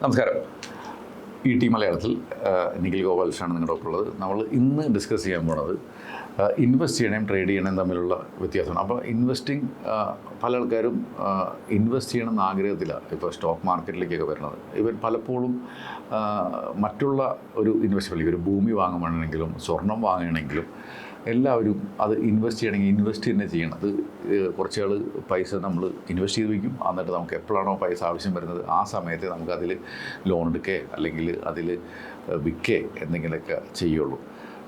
നമസ്കാരം. ഈ ടി മലയാളത്തിൽ നിഖിൽ ഗോപാലകൃഷ്ണനാണ് നിങ്ങളുടെ ഒപ്പം ഉള്ളത് നമ്മൾ ഇന്ന് ഡിസ്കസ് ചെയ്യാൻ പോണത് ഇൻവെസ്റ്റ് ചെയ്യണേം ട്രേഡ് ചെയ്യണേം തമ്മിലുള്ള വ്യത്യാസമാണ്. അപ്പോൾ ഇൻവെസ്റ്റിംഗ് പല ആൾക്കാരും ഇൻവെസ്റ്റ് ചെയ്യണം എന്ന ആഗ്രഹത്തിലാണ് ഇപ്പോൾ സ്റ്റോക്ക് മാർക്കറ്റിലേക്കൊക്കെ വരുന്നത്. ഇവർ പലപ്പോഴും മറ്റുള്ള ഒരു ഇൻവെസ്റ്റ്മെന്റ് ഒരു ഭൂമി വാങ്ങണമെങ്കിലും സ്വർണം വാങ്ങണമെങ്കിലും എല്ലാവരും അത് ഇൻവെസ്റ്റ് ചെയ്യണമെങ്കിൽ ഇൻവെസ്റ്റ് തന്നെ ചെയ്യണം. അത് ഏഹ്, കുറച്ച് ആൾ പൈസ നമ്മൾ ഇൻവെസ്റ്റ് ചെയ്ത് വയ്ക്കും. എന്നിട്ട് നമുക്ക് എപ്പോഴാണോ പൈസ ആവശ്യം വരുന്നത് ആ സമയത്ത് നമുക്കതിൽ ലോൺ എടുക്കേ അല്ലെങ്കിൽ അതിൽ വിൽക്കേ എന്തെങ്കിലുമൊക്കെ ചെയ്യുള്ളൂ.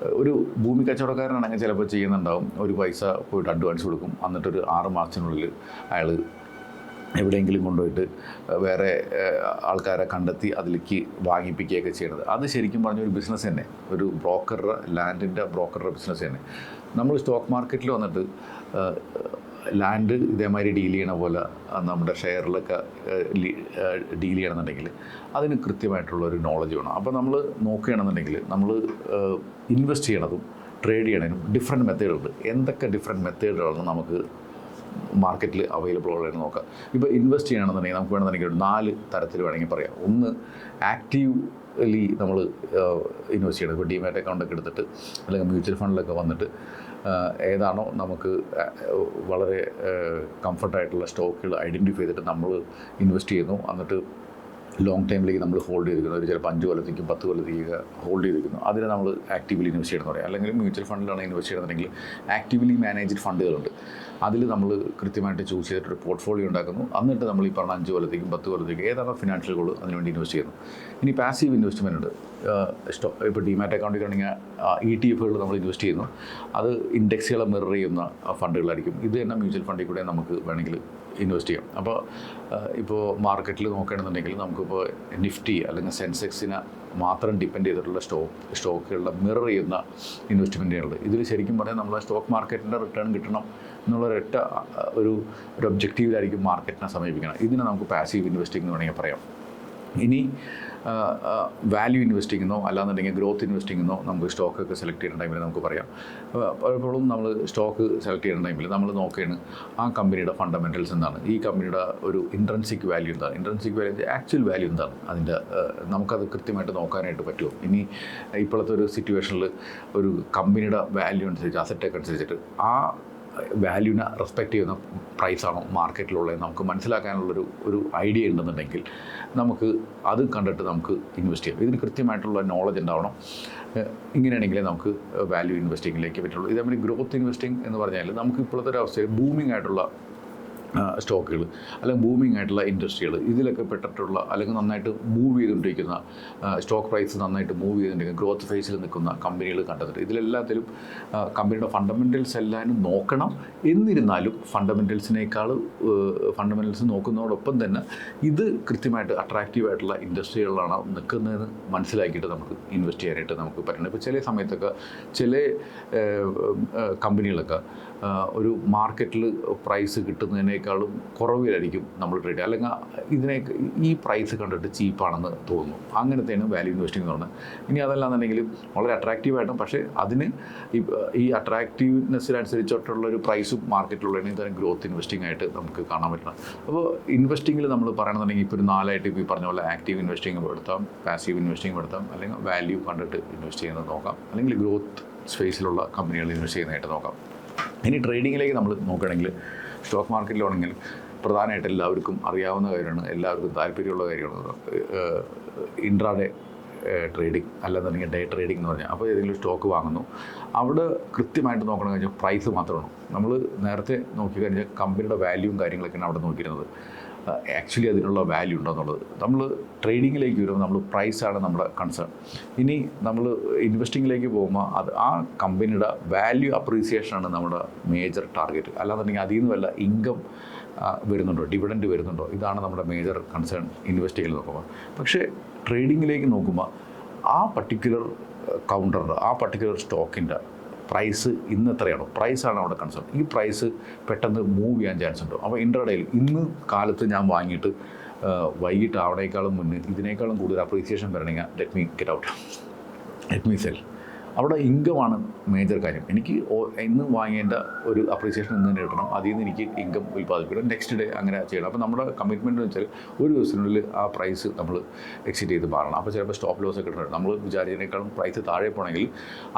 ഒരു ഭൂമി കച്ചവടക്കാരനാണെങ്കിൽ ചിലപ്പോൾ ചെയ്യുന്നുണ്ടാവും. ഒരു പൈസ പോയിട്ട് അഡ്വാൻസ് കൊടുക്കും. എന്നിട്ടൊരു ആറ് മാസത്തിനുള്ളിൽ അയാൾ എവിടെയെങ്കിലും കൊണ്ടുപോയിട്ട് വേറെ ആൾക്കാരെ കണ്ടെത്തി അതിലേക്ക് വാങ്ങിപ്പിക്കുകയൊക്കെ ചെയ്യണത്. അത് ശരിക്കും പറഞ്ഞ ഒരു ബിസിനസ് തന്നെ. ഒരു ബ്രോക്കറുടെ ലാൻഡിന്റെ ബ്രോക്കറുടെ ബിസിനസ് തന്നെ. നമ്മൾ സ്റ്റോക്ക് മാർക്കറ്റിൽ വന്നിട്ട് ലാൻഡ് ഇതേമാതിരി ഡീൽ ചെയ്യണ പോലെ നമ്മുടെ ഷെയറിലൊക്കെ ഡീൽ ചെയ്യണമെന്നുണ്ടെങ്കിൽ അതിന് കൃത്യമായിട്ടുള്ള ഒരു നോളജ് വേണം. അപ്പോൾ നമ്മൾ നോക്കുകയാണെന്നുണ്ടെങ്കിൽ നമ്മൾ ഇൻവെസ്റ്റ് ചെയ്യണതും ട്രേഡ് ചെയ്യണതിനും ഡിഫറെന്റ് മെത്തേഡുണ്ട് എന്തൊക്കെ ഡിഫറെന്റ് മെത്തേഡുകളാണ് നമുക്ക് മാർക്കറ്റിൽ അവൈലബിൾ ഉള്ളതെന്ന് നോക്കാം. ഇപ്പോൾ ഇൻവെസ്റ്റ് ചെയ്യണമെന്നുണ്ടെങ്കിൽ നമുക്ക് വേണമെന്നുണ്ടെങ്കിൽ നാല് തരത്തിൽ വേണമെങ്കിൽ പറയാം. ഒന്ന് ആക്റ്റീവ്ലി നമ്മൾ ഇൻവെസ്റ്റ് ചെയ്യണം. ഇപ്പോൾ ഡിമാറ്റ് അക്കൗണ്ടൊക്കെ എടുത്തിട്ട് അല്ലെങ്കിൽ മ്യൂച്വൽ ഫണ്ടിലൊക്കെ വന്നിട്ട് ഏതാണോ നമുക്ക് വളരെ കംഫർട്ടായിട്ടുള്ള സ്റ്റോക്കുകൾ ഐഡന്റിഫൈ ചെയ്തിട്ട് നമ്മൾ ഇൻവെസ്റ്റ് ചെയ്യുന്നു. എന്നിട്ട് ലോങ് ടൈമിലേക്ക് നമ്മൾ ഹോൾഡ് ചെയ്തിരിക്കുന്നത് ഒരു ചിലപ്പോൾ അഞ്ച് കൊല്ലത്തേക്കും പത്ത് കൊല്ലത്തേക്ക് ഹോൾഡ് ചെയ്തിരിക്കുന്നു. അതിനെ നമ്മൾ ആക്റ്റീവ്ലി ഇൻവെസ്റ്റ് ചെയ്യണമെന്ന് പറയാം. അല്ലെങ്കിൽ മ്യൂച്വൽ ഫണ്ടിലാണ് ഇൻവെസ്റ്റ് ചെയ്യണമെന്നുണ്ടെങ്കിൽ ആക്റ്റീവ്ലി മാനേജ്ഡ് ഫണ്ടുകളുണ്ട്. അതിൽ നമ്മൾ കൃത്യമായിട്ട് ചൂസ് ചെയ്തിട്ട് ഒരു പോർട്ട്ഫോളിയോ ഉണ്ടാക്കുന്നു. എന്നിട്ട് നമ്മൾ ഈ പറഞ്ഞ അഞ്ച് കൊല്ലത്തേക്കും പത്ത് കൊല്ലത്തേക്കും ഏതാണ് ഫിനാൻഷ്യൽ ഗോൾ അതിനുവേണ്ടി ഇൻവെസ്റ്റ് ചെയ്യുന്നു. ഇനി പാസീവ് ഇൻവെസ്റ്റ്മെന്റ് ഉണ്ട്. സ്റ്റോ ഇപ്പോൾ ഡിമാറ്റ് അക്കൗണ്ടിൽ ആണെങ്കിൽ ഇ ടി എഫുകൾ നമ്മൾ ഇൻവെസ്റ്റ് ചെയ്യുന്നു. അത് ഇൻഡെക്സുകളെ മിറർ ചെയ്യുന്ന ഫണ്ടുകളായിരിക്കും. ഇത് തന്നെ മ്യൂച്വൽ ഫണ്ടിൽ കൂടെ നമുക്ക് വേണമെങ്കിൽ ഇൻവെസ്റ്റ് ചെയ്യാം. അപ്പോൾ ഇപ്പോൾ മാർക്കറ്റിൽ നോക്കുകയാണെന്നുണ്ടെങ്കിൽ നമുക്കിപ്പോൾ നിഫ്റ്റി അല്ലെങ്കിൽ സെൻസെക്സിനെ മാത്രം ഡിപ്പെൻഡ് ചെയ്തിട്ടുള്ള സ്റ്റോക്ക് സ്റ്റോക്കുകളുടെ മിറർ ചെയ്യുന്ന ഇൻവെസ്റ്റ്മെന്റുകളുണ്ട് ഇതിൽ ശരിക്കും പറഞ്ഞാൽ നമ്മൾ സ്റ്റോക്ക് മാർക്കറ്റിന്റെ റിട്ടേൺ കിട്ടണം എന്നുള്ള ഒരൊറ്റ ഒരു ഒരു ഒബ്ജക്റ്റീവിലായിരിക്കും മാർക്കറ്റിനെ സമീപിക്കണം. ഇതിനെ നമുക്ക് പാസീവ് ഇൻവെസ്റ്റിംഗ് എന്ന് വേണമെങ്കിൽ പറയാം. ഇനി വാല്യൂ ഇൻവെസ്റ്റിംഗ് എന്നോ അല്ലാന്നുണ്ടെങ്കിൽ ഗ്രോത്ത് ഇൻവെസ്റ്റിംഗ് എന്നോ നമുക്ക് സ്റ്റോക്കൊക്കെ സെലക്ട് ചെയ്യുന്ന ടൈമിൽ നമുക്ക് പറയാം. പലപ്പോഴും നമ്മൾ സ്റ്റോക്ക് സെലക്ട് ചെയ്യുന്ന ടൈമിൽ നമ്മൾ നോക്കുകയാണ് ആ കമ്പനിയുടെ ഫണ്ടമെന്റൽസ് എന്താണ്. ഈ കമ്പനിയുടെ ഒരു ഇൻട്രൻസിക് വാല്യൂ എന്താണ്. ഇൻട്രൻസിക് വാല്യൂ ആക്ച്വൽ വാല്യൂ എന്താണ്? അതിന്റെ നമുക്കത് കൃത്യമായിട്ട് നോക്കാനായിട്ട് പറ്റുമോ ഇനി ഇപ്പോഴത്തെ ഒരു സിറ്റുവേഷനിൽ ഒരു കമ്പനിയുടെ വാല്യൂ അനുസരിച്ച് അസറ്റൊക്കെ അനുസരിച്ചിട്ട് ആ വാല്യൂവിനെ റെസ്പെക്ട് ചെയ്യുന്ന പ്രൈസാണോ മാർക്കറ്റിലുള്ളത് നമുക്ക് മനസ്സിലാക്കാനുള്ളൊരു ഒരു ഐഡിയ ഉണ്ടെന്നുണ്ടെങ്കിൽ നമുക്ക് അത് കണ്ടിട്ട് നമുക്ക് ഇൻവെസ്റ്റ് ചെയ്യാം. ഇതിന് കൃത്യമായിട്ടുള്ള നോളജ് ഉണ്ടാവണം. ഇങ്ങനെയാണെങ്കിലേ നമുക്ക് വാല്യൂ ഇൻവെസ്റ്റിങ്ങിലേക്ക് പറ്റുള്ളൂ. ഇതേമാതിരി ഗ്രോത്ത് ഇൻവെസ്റ്റിംഗ് എന്ന് പറഞ്ഞാൽ നമുക്ക് ഇപ്പോഴത്തെ ഒരു അവസ്ഥയിൽ ബൂമിംഗ് ആയിട്ടുള്ള സ്റ്റോക്കുകൾ അല്ലെങ്കിൽ ബൂമിംഗ് ആയിട്ടുള്ള ഇൻഡസ്ട്രികൾ ഇതിലൊക്കെ പെട്ടിട്ടുള്ള അല്ലെങ്കിൽ നന്നായിട്ട് മൂവ് ചെയ്തുകൊണ്ടിരിക്കുന്ന സ്റ്റോക്ക് പ്രൈസ് നന്നായിട്ട് മൂവ് ചെയ്തുകൊണ്ടിരിക്കുന്ന ഗ്രോത്ത് ഫേസിൽ നിൽക്കുന്ന കമ്പനികൾ കണ്ടെത്തിട്ട് ഇതിലെല്ലാത്തിലും കമ്പനിയുടെ ഫണ്ടമെന്റൽസ് എല്ലാവരും നോക്കണം. എന്നിരുന്നാലും ഫണ്ടമെന്റൽസിനേക്കാൾ ഫണ്ടമെന്റൽസ് നോക്കുന്നതോടൊപ്പം തന്നെ ഇത് കൃത്യമായിട്ട് അട്രാക്റ്റീവ് ആയിട്ടുള്ള ഇൻഡസ്ട്രികളിലാണ് നിൽക്കുന്നതെന്ന് മനസ്സിലാക്കിയിട്ട് നമുക്ക് ഇൻവെസ്റ്റ് ചെയ്യാനായിട്ട് നമുക്ക് പറ്റണം ഇപ്പോൾ ചില സമയത്തൊക്കെ ചില കമ്പനികളൊക്കെ ഒരു മാർക്കറ്റിൽ പ്രൈസ് കിട്ടുന്നതിനേക്കാളും കുറവിലായിരിക്കും നമ്മൾ ട്രേഡ് അല്ലെങ്കിൽ ഇതിനെ ഈ പ്രൈസ് കണ്ടിട്ട് ചീപ്പാണെന്ന് തോന്നുന്നു. അങ്ങനത്തെയാണ് വാല്യൂ ഇൻവെസ്റ്റിംഗ് എന്ന് പറയുന്നത് ഇനി അതല്ലാന്നുണ്ടെങ്കിൽ വളരെ അട്രാക്റ്റീവായിട്ടും പക്ഷേ അതിന് ഈ അട്രാക്റ്റീവ്നെസ്സിനനുസരിച്ചിട്ടുള്ള ഒരു പ്രൈസും മാർക്കറ്റിലുള്ള തന്നെ ഗ്രോത്ത് ഇൻവെസ്റ്റിംഗ് ആയിട്ട് നമുക്ക് കാണാൻ പറ്റണം അപ്പോൾ ഇൻവെസ്റ്റിങ്ങിൽ നമ്മൾ പറയണമെന്നുണ്ടെങ്കിൽ ഇപ്പോൾ ഒരു നാലായിട്ട് ഇപ്പോൾ പറഞ്ഞ പോലെ ആക്റ്റീവ് ഇൻവെസ്റ്റിംഗ് എടുത്താം പാസീവ് ഇൻവെസ്റ്റിംഗ് എടുത്താം അല്ലെങ്കിൽ വാല്യൂ കണ്ടിട്ട് ഇൻവെസ്റ്റ് ചെയ്യുന്നത് നോക്കാം. അല്ലെങ്കിൽ ഗ്രോത്ത് സ്പേസിലുള്ള കമ്പനികളിൽ ഇൻവെസ്റ്റ് ചെയ്യുന്നതായിട്ട് നോക്കാം. ഇനി ട്രേഡിങ്ങിലേക്ക് നമ്മൾ നോക്കുകയാണെങ്കിൽ സ്റ്റോക്ക് മാർക്കറ്റിലാണെങ്കിൽ പ്രധാനമായിട്ട് എല്ലാവർക്കും അറിയാവുന്ന കാര്യമാണ് എല്ലാവർക്കും താല്പര്യമുള്ള കാര്യമാണ്. ഇൻട്രാഡേ ട്രേഡിംഗ് അല്ലാന്നുണ്ടെങ്കിൽ ഡേ ട്രേഡിംഗ് എന്ന് പറഞ്ഞാൽ. അപ്പോൾ ഏതെങ്കിലും സ്റ്റോക്ക് വാങ്ങുന്നു. അവിടെ കൃത്യമായിട്ട് നോക്കണം കഴിഞ്ഞാൽ പ്രൈസ് മാത്രമാണ്. നമ്മൾ നേരത്തെ നോക്കിക്കഴിഞ്ഞാൽ കമ്പനിയുടെ വാല്യൂവും കാര്യങ്ങളൊക്കെയാണ് അവിടെ നോക്കിയിരുന്നത്. ആക്ച്വലി അതിനുള്ള വാല്യൂ ഉണ്ടെന്നുള്ളത്. നമ്മൾ ട്രേഡിങ്ങിലേക്ക് വരുമ്പോൾ നമ്മൾ പ്രൈസാണ് നമ്മുടെ കൺസേൺ ഇനി നമ്മൾ ഇൻവെസ്റ്റിങ്ങിലേക്ക് പോകുമ്പോൾ അത് ആ കമ്പനിയുടെ വാല്യൂ അപ്രീസിയേഷനാണ് നമ്മുടെ മേജർ ടാർഗറ്റ് അല്ലാന്നുണ്ടെങ്കിൽ അതിൽ നിന്ന് വല്ല ഇൻകം വരുന്നുണ്ടോ ഡിവിഡൻഡ് വരുന്നുണ്ടോ ഇതാണ് നമ്മുടെ മേജർ കൺസേൺ ഇൻവെസ്റ്റ് നോക്കുമ്പോൾ പക്ഷേ ട്രേഡിങ്ങിലേക്ക് നോക്കുമ്പോൾ ആ പർട്ടിക്കുലർ കൗണ്ടറിന്റെ ആ പർട്ടിക്കുലർ സ്റ്റോക്കിന്റെ പ്രൈസ് ഇന്ന് എത്രയാണോ? പ്രൈസാണ് അവിടെ കൺസേൺ ഈ പ്രൈസ് പെട്ടെന്ന് മൂവ് ചെയ്യാൻ ചാൻസ് ഉണ്ട്. അപ്പോൾ ഇൻട്രഡേയിൽ ഇന്ന് കാലത്ത് ഞാൻ വാങ്ങിയിട്ട് വൈകിട്ട് ആവണേക്കാളും മുന്നേ ഇതിനേക്കാളും കൂടുതൽ അപ്രീസിയേഷൻ വരണമെങ്കിൽ let me get out let me sell അവിടെ ഇൻകമാണ് മേജർ കാര്യം. എനിക്ക് ഇന്ന് വാങ്ങേണ്ട ഒരു അപ്രീസിയേഷൻ ഇന്ന് തന്നെ കിട്ടണം. അതിൽ നിന്ന് എനിക്ക് ഇൻകം ഉൽപ്പാദിപ്പിക്കണം. നെക്സ്റ്റ് ഡേ അങ്ങനെ ചെയ്യണം. അപ്പോൾ നമ്മുടെ കമ്മിറ്റ്മെന്റ് എന്ന് വെച്ചാൽ ഒരു ദിവസത്തിനുള്ളിൽ ആ പ്രൈസ് നമ്മൾ എക്സിറ്റ് ചെയ്ത് മാറണം. അപ്പോൾ ചിലപ്പോൾ സ്റ്റോപ്പ് ലോസ് ഒക്കെ നമ്മൾ വിചാരിച്ചതിനേക്കാളും പ്രൈസ് താഴെ പോകണമെങ്കിൽ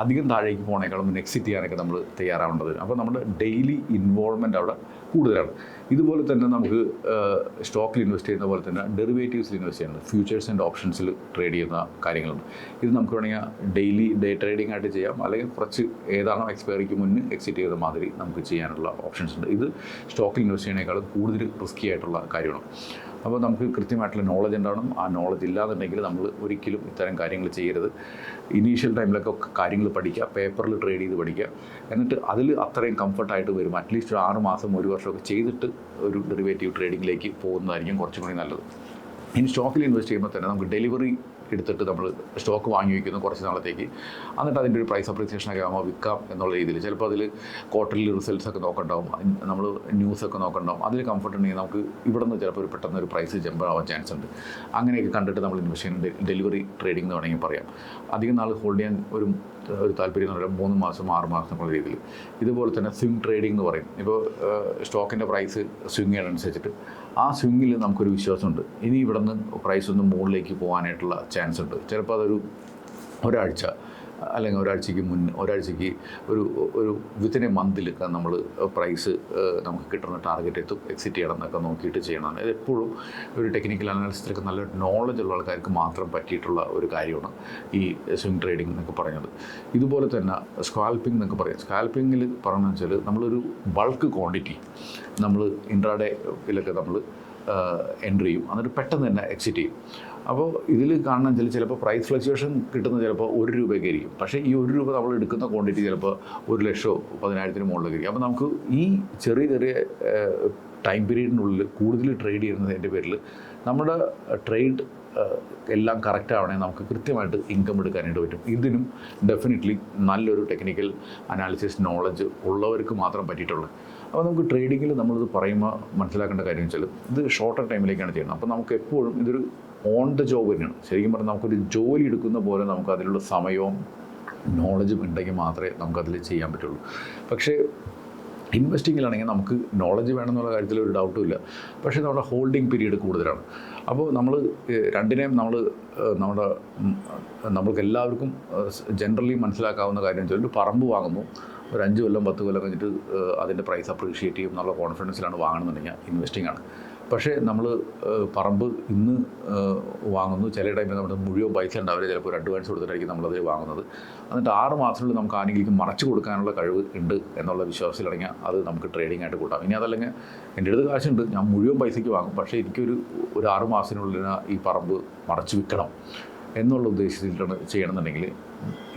അധികം താഴേക്ക് പോകണേക്കാളും എക്സിറ്റ് ചെയ്യാനൊക്കെ നമ്മൾ തയ്യാറാവേണ്ടത്. അപ്പോൾ നമ്മുടെ ഡെയിലി ഇൻവോൾവ്മെന്റ് അവിടെ കൂടുതലാണ്. ഇതുപോലെ തന്നെ നമുക്ക് സ്റ്റോക്കിൽ ഇൻവെസ്റ്റ് ചെയ്യുന്ന പോലെ തന്നെ ഡെറിവേറ്റീവ്സിൽ ഇൻവെസ്റ്റ് ചെയ്യുന്നത് ഫ്യൂച്ചേഴ്സ് ആൻഡ് ഓപ്ഷൻസിൽ ട്രേഡ് ചെയ്യുന്ന കാര്യങ്ങളുണ്ട്. ഇത് നമുക്ക് വേണമെങ്കിൽ ഡെയിലി ഡേ ട്രേഡിംഗ് ആയിട്ട് ചെയ്യാം. അല്ലെങ്കിൽ കുറച്ച് ഏതാണോ എക്സ്പയറിക്ക് മുന്നേ എക്സിറ്റ് ചെയ്ത മാതിരി നമുക്ക് ചെയ്യാനുള്ള ഓപ്ഷൻസ് ഉണ്ട്. ഇത് സ്റ്റോക്കിൽ ഇൻവെസ്റ്റ് ചെയ്യുന്നതിനേക്കാളും കൂടുതൽ റിസ്ക്കി ആയിട്ടുള്ള കാര്യമാണ്. അപ്പോൾ നമുക്ക് കൃത്യമായിട്ടുള്ള നോളജ് ഉണ്ടാവണം. ആ നോളജ് ഇല്ലാന്നുണ്ടെങ്കിൽ നമ്മൾ ഒരിക്കലും ഇത്തരം കാര്യങ്ങൾ ചെയ്യരുത്. ഇനീഷ്യൽ ടൈമിലൊക്കെ കാര്യങ്ങൾ പഠിക്കുക പേപ്പറിൽ ട്രേഡ് ചെയ്ത് പഠിക്കുക. എന്നിട്ട് അതിൽ അത്രയും കംഫർട്ടായിട്ട് വരും. അറ്റ്ലീസ്റ്റ് ഒരു ആറ് മാസം ഒരു വർഷമൊക്കെ ചെയ്തിട്ട് ഒരു ഡെറിവേറ്റീവ് ട്രേഡിങ്ങിലേക്ക് പോകുന്നതായിരിക്കും കുറച്ചും കൂടി നല്ലത്. ഇനി സ്റ്റോക്കിൽ ഇൻവെസ്റ്റ് ചെയ്യുമ്പോൾ തന്നെ നമുക്ക് ഡെലിവറി എടുത്തിട്ട് നമ്മൾ സ്റ്റോക്ക് വാങ്ങി വയ്ക്കുന്നു കുറച്ച് നാളത്തേക്ക്. എന്നിട്ട് അതിന്റെ ഒരു പ്രൈസ് അപ്രീസിയേഷൻ ഒക്കെ ആകുമ്പോൾ വിൽക്കാം എന്നുള്ള രീതിയിൽ. ചിലപ്പോൾ അതിൽ ക്വാർട്ടർലി റിസൾട്ട്സ് ഒക്കെ നോക്കണ്ടാവും. നമ്മൾ ന്യൂസ് ഒക്കെ നോക്കണ്ടാവും. അതിൽ കംഫർട്ട് ഉണ്ടെങ്കിൽ നമുക്ക് ഇവിടെ നിന്ന് ചിലപ്പോൾ ഒരു പെട്ടെന്ന് ഒരു പ്രൈസ് ജമ്പ് ആവാൻ ചാൻസ് ഉണ്ട്. അങ്ങനെയൊക്കെ കണ്ടിട്ട് നമ്മൾ ഇൻവെസ്റ്റ് ചെയ്യുന്ന ഡെലിവറി ട്രേഡിംഗ് എന്ന് വേണമെങ്കിൽ പറയാം. അധികം നാൾ ഹോൾഡ് ചെയ്യാൻ ഒരു ഒരു താല്പര്യം എന്ന് പറയുമ്പോൾ മൂന്ന് മാസം ആറ് മാസം എന്നുള്ള രീതിയിൽ. ഇതുപോലെ തന്നെ സ്വിംഗ് ട്രേഡിംഗ് എന്ന് പറയും. ഇപ്പോൾ സ്റ്റോക്കിന്റെ പ്രൈസ് സ്വിംഗ് ചെയ്യുന്നതനുസരിച്ചിട്ട് ആ സ്വിങ്ങിൽ നമുക്കൊരു വിശ്വാസമുണ്ട്. ഇനി ഇവിടെ നിന്ന് പ്രൈസ് ഒന്ന് മുകളിലേക്ക് പോകാനായിട്ടുള്ള ചാൻസ് ഉണ്ട്. ചിലപ്പോൾ അതൊരു ഒരാഴ്ച അല്ലെങ്കിൽ ഒരാഴ്ചയ്ക്ക് മുൻ ഒരാഴ്ചയ്ക്ക് ഒരു ഒരു വിത്തിൻ എ മന്തിലൊക്കെ നമ്മൾ പ്രൈസ് നമുക്ക് കിട്ടുന്ന ടാർഗറ്റ് എത്തും എക്സിറ്റ് ചെയ്യണം എന്നൊക്കെ നോക്കിയിട്ട് ചെയ്യണം. ഇത് എപ്പോഴും ഒരു ടെക്നിക്കൽ അനാലിസിലൊക്കെ നല്ല നോളജ് ഉള്ള ആൾക്കാർക്ക് മാത്രം പറ്റിയിട്ടുള്ള ഒരു കാര്യമാണ് ഈ സ്വിംഗ് ട്രേഡിംഗ് എന്നൊക്കെ പറയുന്നത്. ഇതുപോലെ തന്നെ സ്കാൽപ്പിംഗ് എന്നൊക്കെ പറയാം. സ്കാൽപ്പിങ്ങിൽ പറഞ്ഞു വെച്ചാൽ നമ്മളൊരു ബൾക്ക് ക്വാണ്ടിറ്റി നമ്മൾ ഇൻട്രാഡേ ഇതിലൊക്കെ നമ്മൾ എൻട്രി ചെയ്യും. എന്നിട്ട് പെട്ടെന്ന് തന്നെ എക്സിറ്റ് ചെയ്യും. അപ്പോൾ ഇതിൽ കാണുന്ന വെച്ചാൽ ചിലപ്പോൾ പ്രൈസ് ഫ്ലക്ച്വേഷൻ കിട്ടുന്നത് ചിലപ്പോൾ ഒരു രൂപയൊക്കെ ആയിരിക്കും. പക്ഷേ ഈ ഒരു രൂപ നമ്മൾ എടുക്കുന്ന ക്വാണ്ടിറ്റി ചിലപ്പോൾ ഒരു ലക്ഷമോ പതിനായിരത്തിന് മുകളിലേക്ക് ആയിരിക്കും അപ്പോൾ നമുക്ക് ഈ ചെറിയ ചെറിയ ടൈം പീരീഡിനുള്ളിൽ കൂടുതൽ ട്രേഡ് ചെയ്യുന്നതിന്റെ പേരിൽ നമ്മുടെ ട്രേഡ് എല്ലാം കറക്റ്റ് ആവണേ നമുക്ക് കൃത്യമായിട്ട് ഇൻകം എടുക്കാനായിട്ട് പറ്റും. ഇതിനും ഡെഫിനറ്റ്ലി നല്ലൊരു ടെക്നിക്കൽ അനാലിസിസ് നോളജ് ഉള്ളവർക്ക് മാത്രം പറ്റിയിട്ടുള്ളത് അപ്പോൾ നമുക്ക് ട്രേഡിങ്ങിൽ നമ്മളിത് പറയുമ്പോൾ മനസ്സിലാക്കേണ്ട കാര്യം വെച്ചാൽ ഇത് ഷോർട്ടർ ടൈമിലേക്കാണ് ചെയ്യുന്നത്. അപ്പോൾ നമുക്ക് എപ്പോഴും ഇതൊരു ഓൺ ദ ജോബ് തന്നെയാണ് ശരിക്കും പറഞ്ഞാൽ നമുക്കൊരു ജോലി എടുക്കുന്ന പോലെ നമുക്ക് അതിലുള്ള സമയവും നോളജും ഉണ്ടെങ്കിൽ മാത്രമേ നമുക്കതിൽ ചെയ്യാൻ പറ്റുള്ളൂ. പക്ഷേ ഇൻവെസ്റ്റിങ്ങിലാണെങ്കിൽ നമുക്ക് നോളജ് വേണമെന്നുള്ള കാര്യത്തിൽ ഒരു ഡൗട്ടും ഇല്ല. പക്ഷേ നമ്മുടെ ഹോൾഡിംഗ് പീരീഡ് കൂടുതലാണ്. അപ്പോൾ നമ്മൾ രണ്ടിനെയും നമ്മൾ നമ്മുടെ നമ്മൾക്ക് എല്ലാവർക്കും ജനറലി മനസ്സിലാക്കാവുന്ന കാര്യം വെച്ചാൽ ഒരു പറമ്പ് വാങ്ങുന്നു. ഒരു അഞ്ച് കൊല്ലം പത്ത് കൊല്ലം കഴിഞ്ഞിട്ട് അതിന്റെ പ്രൈസ് അപ്രീഷിയേറ്റ് ചെയ്യും എന്നുള്ള കോൺഫിഡൻസിലാണ് വാങ്ങണമെന്നുണ്ടെങ്കിൽ ഇൻവെസ്റ്റിംഗ് ആണ്. പക്ഷേ നമ്മൾ പറമ്പ് ഇന്ന് വാങ്ങുന്നു. ചില ടൈമിൽ നമ്മുടെ മുഴുവൻ പൈസ ഉണ്ടാവില്ല. ചിലപ്പോൾ അഡ്വാൻസ് കൊടുത്തിട്ടായിരിക്കും നമ്മളത് വാങ്ങുന്നത്. എന്നിട്ട് ആറ് മാസത്തിനുള്ളിൽ നമുക്ക് ആരെങ്കിലും മറച്ചു കൊടുക്കാനുള്ള കഴിവ് ഉണ്ട് എന്നുള്ള വിശ്വാസത്തിലാണെങ്കിൽ അത് നമുക്ക് ട്രേഡിംഗ് ആയിട്ട് കൂട്ടാം. ഇനി അതല്ലെങ്കിൽ എന്റെ അടുത്ത് കാശുണ്ട്. ഞാൻ മുഴുവൻ പൈസയ്ക്ക് വാങ്ങും. പക്ഷേ എനിക്കൊരു ഒരു ആറ് മാസത്തിനുള്ളിൽ ഈ പറമ്പ് മറച്ചു വിൽക്കണം എന്നുള്ള ഉദ്ദേശത്തിലാണ് ചെയ്യണമെന്നുണ്ടെങ്കിൽ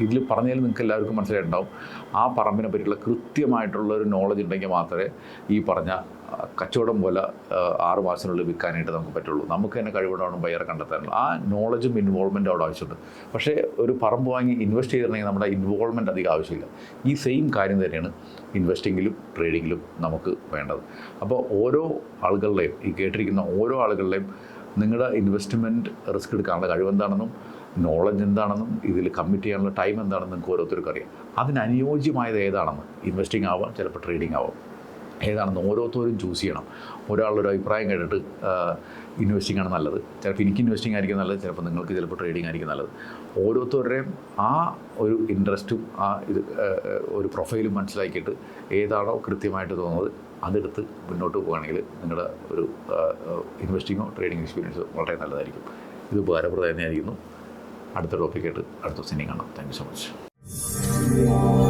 ഇതിൽ പറഞ്ഞാൽ നിങ്ങൾക്ക് എല്ലാവർക്കും മനസ്സിലായിട്ടുണ്ടാവും. ആ പറമ്പിനെ പറ്റിയുള്ള കൃത്യമായിട്ടുള്ള ഒരു നോളജ് ഉണ്ടെങ്കിൽ മാത്രമേ ഈ പറഞ്ഞ കച്ചവടം പോലെ ആറ് മാസത്തിനുള്ളിൽ വിൽക്കാനായിട്ട് നമുക്ക് പറ്റുള്ളൂ. നമുക്ക് തന്നെ കഴിവുണ്ടാവണം ബയറെ കണ്ടെത്താനുള്ള. ആ നോളജും ഇൻവോൾവ്മെന്റും അവിടെ ആവശ്യമുണ്ട്. പക്ഷേ ഒരു പറമ്പ് വാങ്ങി ഇൻവെസ്റ്റ് ചെയ്തിട്ടുണ്ടെങ്കിൽ നമ്മുടെ ഇൻവോൾവ്മെന്റ് അധികം ആവശ്യമില്ല. ഈ സെയിം കാര്യം തന്നെയാണ് ഇൻവെസ്റ്റിങ്ങിലും ട്രേഡിങ്ങിലും നമുക്ക് വേണ്ടത്. അപ്പോൾ ഓരോ ആളുകളുടെയും ഈ കേട്ടിരിക്കുന്ന ഓരോ ആളുകളുടെയും നിങ്ങളുടെ ഇൻവെസ്റ്റ്മെന്റ് റിസ്ക് എടുക്കാനുള്ള കഴിവെന്താണെന്നും നോളജ് എന്താണെന്നും ഇതിൽ കമ്മിറ്റ് ചെയ്യാനുള്ള ടൈം എന്താണെന്നും നിങ്ങൾക്ക് ഓരോരുത്തർക്കും അറിയാം. അതിനനുയോജ്യമായത് ഏതാണെന്ന്? ഇൻവെസ്റ്റിംഗ് ആവാം ചിലപ്പോൾ ട്രേഡിംഗ് ആവാം. ഏതാണെന്ന് ഓരോരുത്തരും ചൂസ് ചെയ്യണം. ഒരാളൊരു അഭിപ്രായം കേട്ടിട്ട് ഇൻവെസ്റ്റിംഗ് ആണ് നല്ലത്. ചിലപ്പോൾ എനിക്ക് ഇൻവെസ്റ്റിംഗ് ആയിരിക്കും നല്ലത് ചിലപ്പോൾ നിങ്ങൾക്ക് ചിലപ്പോൾ ട്രേഡിംഗ് ആയിരിക്കും നല്ലത്. ഓരോരുത്തരുടെയും ആ ഒരു ഇൻട്രസ്റ്റും ആ ഇത് ഒരു പ്രൊഫൈലും മനസ്സിലാക്കിയിട്ട് ഏതാണോ കൃത്യമായിട്ട് തോന്നുന്നത് അതെടുത്ത് മുന്നോട്ട് പോകുകയാണെങ്കിൽ നിങ്ങളുടെ ഒരു ഇൻവെസ്റ്റിങ്ങോ ട്രേഡിംഗ് എക്സ്പീരിയൻസോ വളരെ നല്ലതായിരിക്കും. ഇത് ഉപകാരപ്രദമായിരിക്കുന്നു. അടുത്ത ടോപ്പിക്കായിട്ട് അടുത്ത ദിവസം കാണാം. Thank you so much